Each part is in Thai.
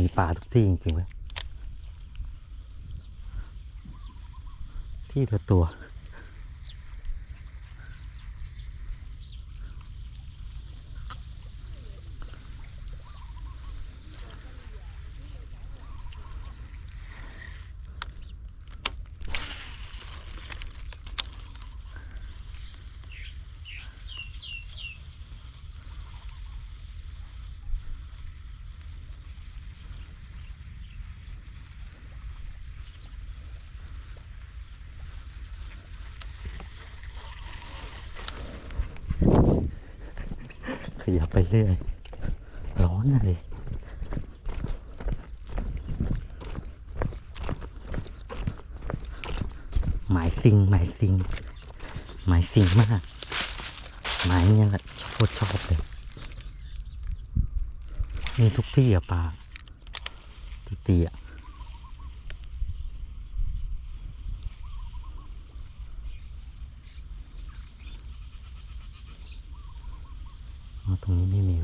มีป่าทุกที่จริงๆเว้ยที่ละตัว ขยับไปเรื่อย ร้อนอะไรหมายซิงหมายซิงหมายซิงมาก หมายเนี่ยแหละโคตรชอบเลยมีทุกที่อะปลาตีตีอะ ตรงนี้ไม่มี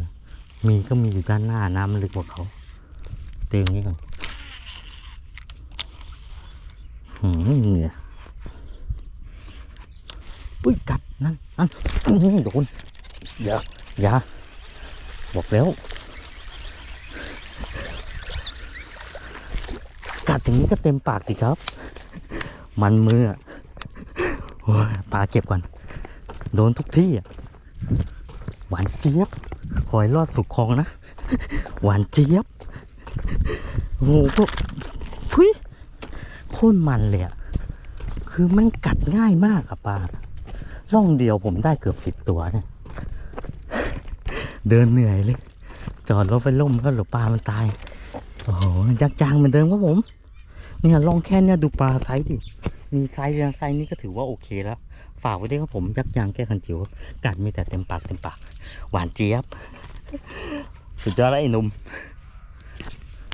มีก็มีอยู่ด้านหน้าน้ำมันลึกกว่าเขา เตียงนี้ก่อนหืมเหงื่ออุ้ยกัดนั่นนั่นอื้อหือโดนอย่าอย่าบอกแล้ว กัดอย่างนี้ก็เต็มปากสิครับ มันมืออะโอ้ยปลาเก็บก่อน โดนทุกที่อะ หวานเจี๊ยบขอให้รอดสุกคลองนะ หวานเจี๊ยบ โอ้โหพวกพุ้ยโคตรมันเลยอะคือมันกัดง่ายมากอะปลาล่องเดียวผมได้เกือบสิบตัวเนี่ยเดินเหนื่อยเลย จอดรถไปล่มก็หลบปลามันตาย โอ้โหยักจางเหมือนเดิมครับผม เนี่ยลองแค่เนี่ยดูปลาไซส์ดิ มีไซส์เรียงไซส์นี้ก็ถือว่าโอเคแล้ว ฝากไว้ด้วยครับผมยักยางแก้คันจิ๋วกัดมีแต่เต็มปากเต็มปาก หวานเจี๊ยบ สุดยอดแล้วไอ้หนุ่ม